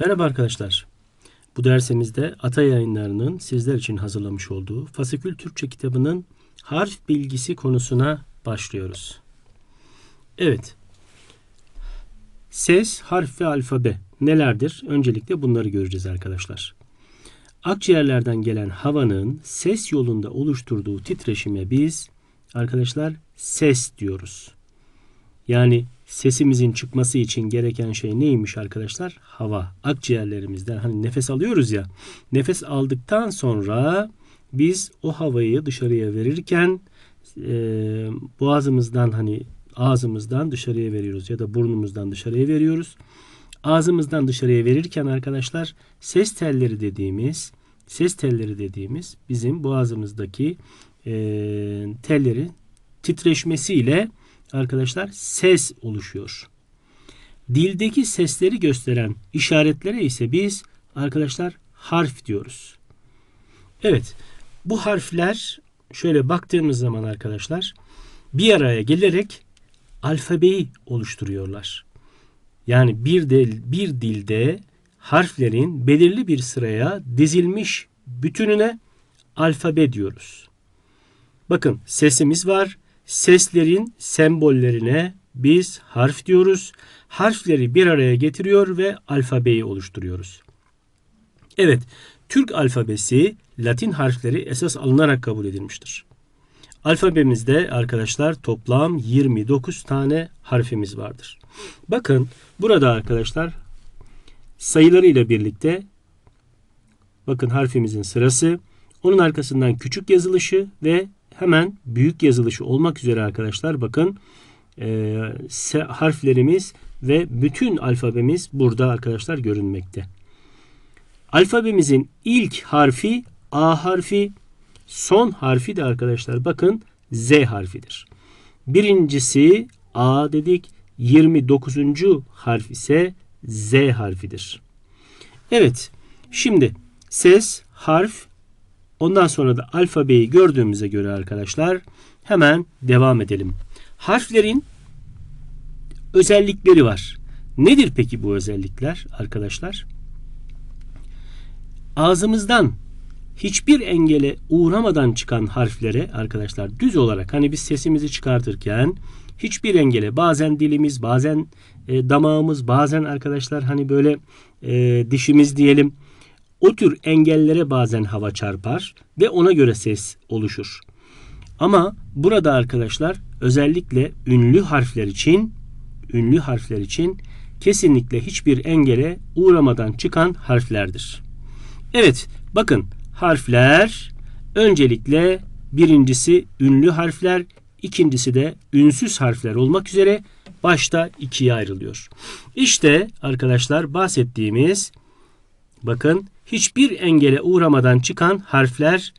Merhaba arkadaşlar. Bu dersimizde Ata Yayınları'nın sizler için hazırlamış olduğu Fasikül Türkçe kitabının harf bilgisi konusuna başlıyoruz. Evet. Ses, harf ve alfabe nelerdir? Öncelikle bunları göreceğiz arkadaşlar. Akciğerlerden gelen havanın ses yolunda oluşturduğu titreşime biz arkadaşlar ses diyoruz. Yani sesimizin çıkması için gereken şey neymiş arkadaşlar? Hava. Akciğerlerimizden hani nefes alıyoruz ya. Nefes aldıktan sonra biz o havayı dışarıya verirken e, boğazımızdan hani ağzımızdan dışarıya veriyoruz ya da burnumuzdan dışarıya veriyoruz. Ağzımızdan dışarıya verirken arkadaşlar ses telleri dediğimiz ses telleri dediğimiz bizim boğazımızdaki e, tellerin titreşmesiyle arkadaşlar ses oluşuyor. Dildeki sesleri gösteren işaretlere ise biz arkadaşlar harf diyoruz. Evet bu harfler şöyle baktığımız zaman arkadaşlar bir araya gelerek alfabeyi oluşturuyorlar. Yani bir, del, bir dilde harflerin belirli bir sıraya dizilmiş bütününe alfabe diyoruz. Bakın sesimiz var. Seslerin sembollerine biz harf diyoruz. Harfleri bir araya getiriyor ve alfabeyi oluşturuyoruz. Evet, Türk alfabesi Latin harfleri esas alınarak kabul edilmiştir. Alfabemizde arkadaşlar toplam 29 tane harfimiz vardır. Bakın burada arkadaşlar sayılarıyla birlikte bakın harfimizin sırası, onun arkasından küçük yazılışı ve hemen büyük yazılışı olmak üzere arkadaşlar bakın e, harflerimiz ve bütün alfabemiz burada arkadaşlar görünmekte. Alfabemizin ilk harfi A harfi, son harfi de arkadaşlar bakın Z harfidir. Birincisi A dedik, 29. harf ise Z harfidir. Evet, şimdi ses, harf, ondan sonra da alfabeyi gördüğümüze göre arkadaşlar hemen devam edelim. Harflerin özellikleri var. Nedir peki bu özellikler arkadaşlar? Ağzımızdan hiçbir engele uğramadan çıkan harflere arkadaşlar düz olarak hani biz sesimizi çıkartırken hiçbir engele bazen dilimiz bazen e, damağımız bazen arkadaşlar hani böyle e, dişimiz diyelim o tür engellere bazen hava çarpar ve ona göre ses oluşur. Ama burada arkadaşlar özellikle ünlü harfler için ünlü harfler için kesinlikle hiçbir engele uğramadan çıkan harflerdir. Evet bakın harfler öncelikle birincisi ünlü harfler, ikincisi de ünsüz harfler olmak üzere başta ikiye ayrılıyor. İşte arkadaşlar bahsettiğimiz bakın hiçbir engele uğramadan çıkan harfler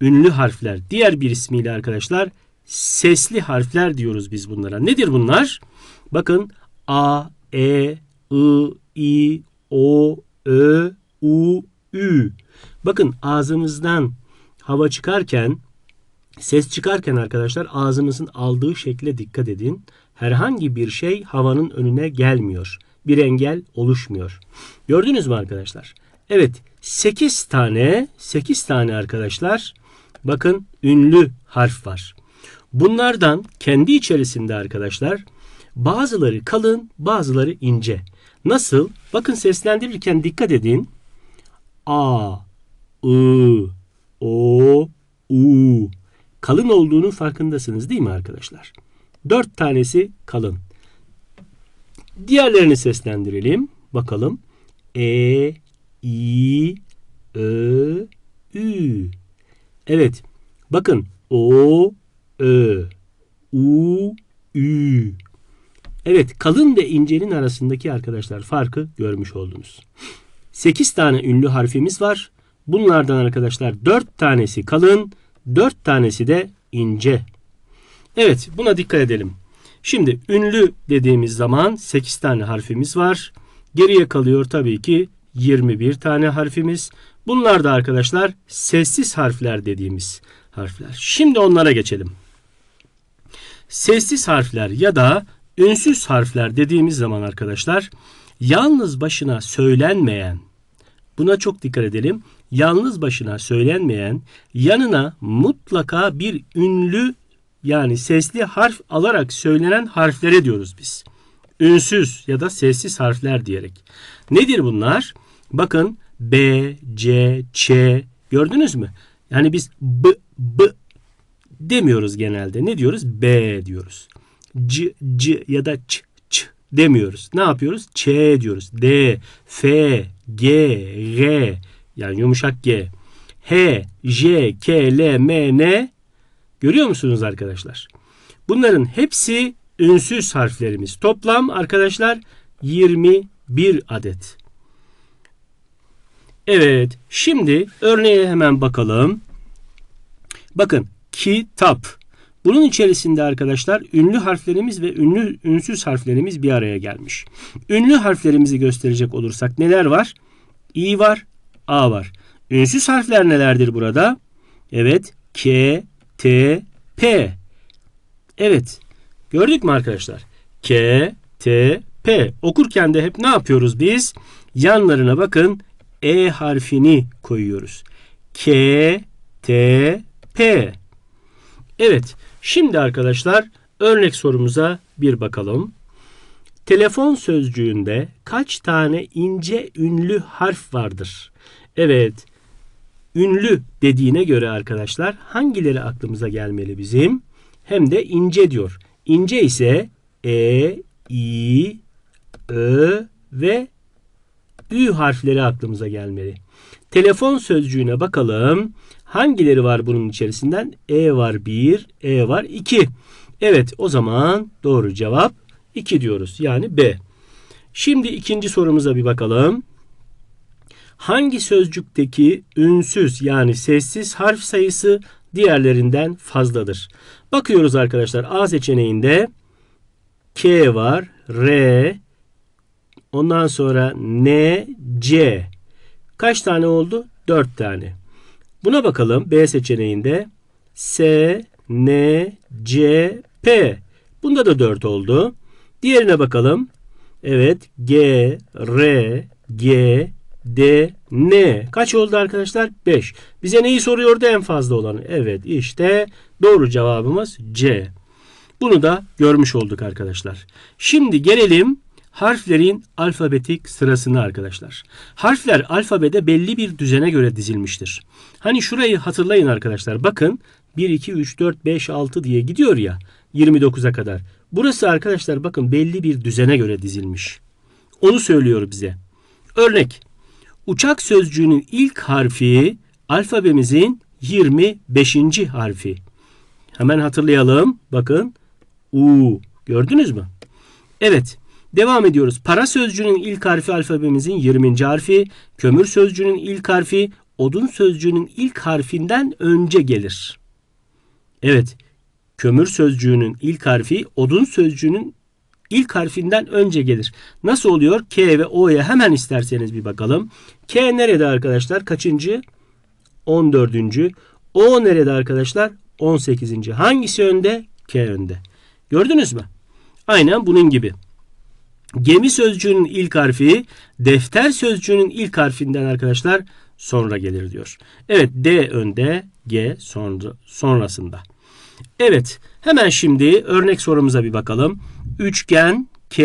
ünlü harfler. Diğer bir ismiyle arkadaşlar sesli harfler diyoruz biz bunlara. Nedir bunlar? Bakın A, E, I, I, O, Ö, U, Ü. Bakın ağzımızdan hava çıkarken, ses çıkarken arkadaşlar ağzımızın aldığı şekle dikkat edin. Herhangi bir şey havanın önüne gelmiyor. Bir engel oluşmuyor. Gördünüz mü arkadaşlar? Evet 8 tane 8 tane arkadaşlar bakın ünlü harf var. Bunlardan kendi içerisinde arkadaşlar bazıları kalın bazıları ince. Nasıl? Bakın seslendirirken dikkat edin. A, I, O, U. Kalın olduğunun farkındasınız değil mi arkadaşlar? Dört tanesi kalın. Diğerlerini seslendirelim. Bakalım. E, İ, Ö, Ü. Evet. Bakın. O, Ö, U, Ü. Evet kalın ve incenin arasındaki arkadaşlar farkı görmüş oldunuz. 8 tane ünlü harfimiz var. Bunlardan arkadaşlar 4 tanesi kalın, 4 tanesi de ince. Evet buna dikkat edelim. Şimdi ünlü dediğimiz zaman 8 tane harfimiz var. Geriye kalıyor tabii ki 21 tane harfimiz. Bunlar da arkadaşlar sessiz harfler dediğimiz harfler. Şimdi onlara geçelim. Sessiz harfler ya da ünsüz harfler dediğimiz zaman arkadaşlar Yalnız başına söylenmeyen, buna çok dikkat edelim. Yalnız başına söylenmeyen, yanına mutlaka bir ünlü yani sesli harf alarak söylenen harflere diyoruz biz. Ünsüz ya da sessiz harfler diyerek. Nedir bunlar? Bakın B, C, Ç gördünüz mü? Yani biz B, B demiyoruz genelde. Ne diyoruz? B diyoruz. C, C ya da Ç, Ç demiyoruz. Ne yapıyoruz? Ç diyoruz. D, F, G, G yani yumuşak G. H, J, K, L, M, N görüyor musunuz arkadaşlar? Bunların hepsi ünsüz harflerimiz. Toplam arkadaşlar 21 adet. Evet, şimdi örneğe hemen bakalım. Bakın, kitap. Bunun içerisinde arkadaşlar ünlü harflerimiz ve ünlü ünsüz harflerimiz bir araya gelmiş. Ünlü harflerimizi gösterecek olursak neler var? İ var, A var. Ünsüz harfler nelerdir burada? Evet, K, T, P. Evet, gördük mü arkadaşlar? K, T, P. Okurken de hep ne yapıyoruz biz? Yanlarına bakın E harfini koyuyoruz. K, T, P. Evet, şimdi arkadaşlar örnek sorumuza bir bakalım. Telefon sözcüğünde kaç tane ince ünlü harf vardır? Evet, ünlü dediğine göre arkadaşlar hangileri aklımıza gelmeli bizim? Hem de ince diyor. İnce ise E, İ, Ö ve Ü harfleri aklımıza gelmeli. Telefon sözcüğüne bakalım. Hangileri var bunun içerisinden? E var 1, E var 2. Evet o zaman doğru cevap 2 diyoruz. Yani B. Şimdi ikinci sorumuza bir bakalım. Hangi sözcükteki ünsüz yani sessiz harf sayısı diğerlerinden fazladır? Bakıyoruz arkadaşlar A seçeneğinde K var, R, ondan sonra N, C. Kaç tane oldu? 4 tane. Buna bakalım B seçeneğinde S, N, C, P. Bunda da 4 oldu. Diğerine bakalım. Evet G, R, G, D, N. Kaç oldu arkadaşlar? 5. Bize neyi soruyordu en fazla olanı? Evet işte doğru cevabımız C. Bunu da görmüş olduk arkadaşlar. Şimdi gelelim harflerin alfabetik sırasını arkadaşlar. Harfler alfabede belli bir düzene göre dizilmiştir. Hani şurayı hatırlayın arkadaşlar. Bakın 1, 2, 3, 4, 5, 6 diye gidiyor ya 29'a kadar. Burası arkadaşlar bakın belli bir düzene göre dizilmiş. Onu söylüyor bize. Örnek. Uçak sözcüğünün ilk harfi alfabemizin 25. harfi. Hemen hatırlayalım. Bakın. U. Gördünüz mü? Evet. Devam ediyoruz. Para sözcüğünün ilk harfi alfabemizin 20. harfi. Kömür sözcüğünün ilk harfi odun sözcüğünün ilk harfinden önce gelir. Evet. Kömür sözcüğünün ilk harfi odun sözcüğünün ilk harfinden önce gelir. Nasıl oluyor? K ve O'ya hemen isterseniz bir bakalım. K nerede arkadaşlar? Kaçıncı? 14. O nerede arkadaşlar? 18. Hangisi önde? K önde. Gördünüz mü? Aynen bunun gibi. Gemi sözcüğünün ilk harfi defter sözcüğünün ilk harfinden arkadaşlar sonra gelir diyor. Evet D önde G sonra, sonrasında. Evet hemen şimdi örnek sorumuza bir bakalım. Üçgen K,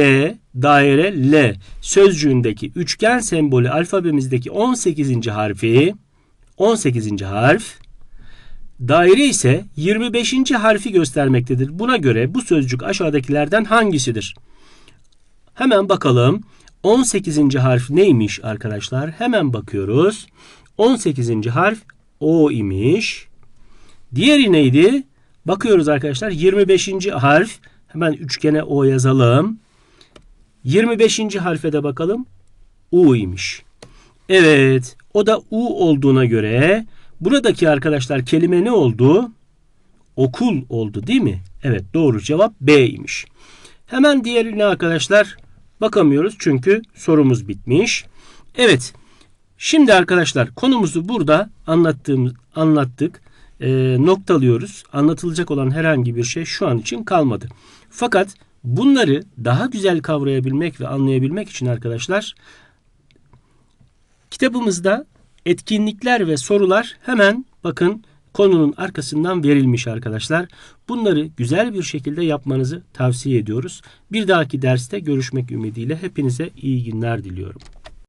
daire L sözcüğündeki üçgen sembolü alfabemizdeki 18. harfi 18. harf daire ise 25. harfi göstermektedir. Buna göre bu sözcük aşağıdakilerden hangisidir? Hemen bakalım. 18. harf neymiş arkadaşlar? Hemen bakıyoruz. 18. harf O imiş. Diğeri neydi? Bakıyoruz arkadaşlar. 25. harf hemen üçgene O yazalım. 25. harfe de bakalım. U imiş. Evet. O da U olduğuna göre buradaki arkadaşlar kelime ne oldu? Okul oldu değil mi? Evet doğru cevap B imiş. Hemen diğerine arkadaşlar bakamıyoruz çünkü sorumuz bitmiş. Evet. Şimdi arkadaşlar konumuzu burada anlattığımız anlattık. E, noktalıyoruz. Anlatılacak olan herhangi bir şey şu an için kalmadı. Fakat Bunları daha güzel kavrayabilmek ve anlayabilmek için arkadaşlar kitabımızda etkinlikler ve sorular hemen bakın konunun arkasından verilmiş arkadaşlar. Bunları güzel bir şekilde yapmanızı tavsiye ediyoruz. Bir dahaki derste görüşmek ümidiyle hepinize iyi günler diliyorum.